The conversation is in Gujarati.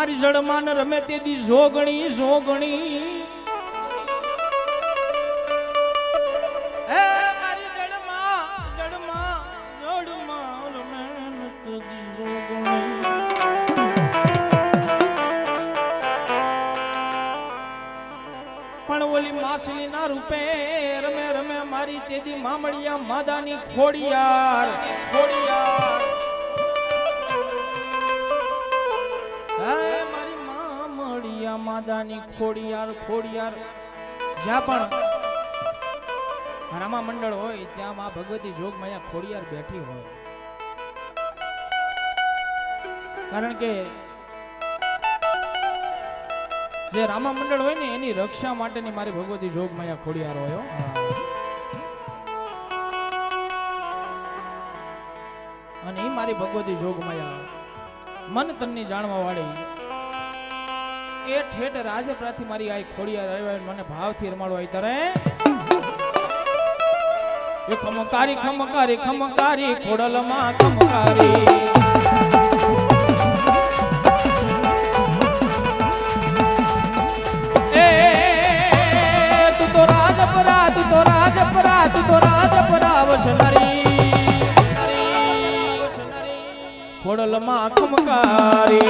મારી જળમાન રમે તે દી જોગણી જોગણી પણ ઓલી માસલી રૂપે રમે રમે મારી તેદી મામળિયા માદાની ખોડિયાર ખોડિયાર. હે. મારી મામડિયા માદાની ખોડિયાર ખોડિયાર. જ્યાં પણ રામા મંડળ હોય, ત્યાં માં ભગવતી જોગમાયા ખોડિયાર બેઠી હોય. કારણ કે જે રામા મંડળ હોય ને, એની રક્ષા માટેની મારી ભગવતી જોગમાયા ખોડિયાર હોય અને એ મારી ભગવતી જોગમાયા મન તનની જાણવા વાળી. એ ઠેઠ રાજપ્રાથી મારી આ ખોડિયા આવ્યા મને ભાવથી રમાડવા તારે. ખમકારી ખમકારી ખમકારી ખોડલમાં ખમકારી. ખોડલમાં ખમકારી.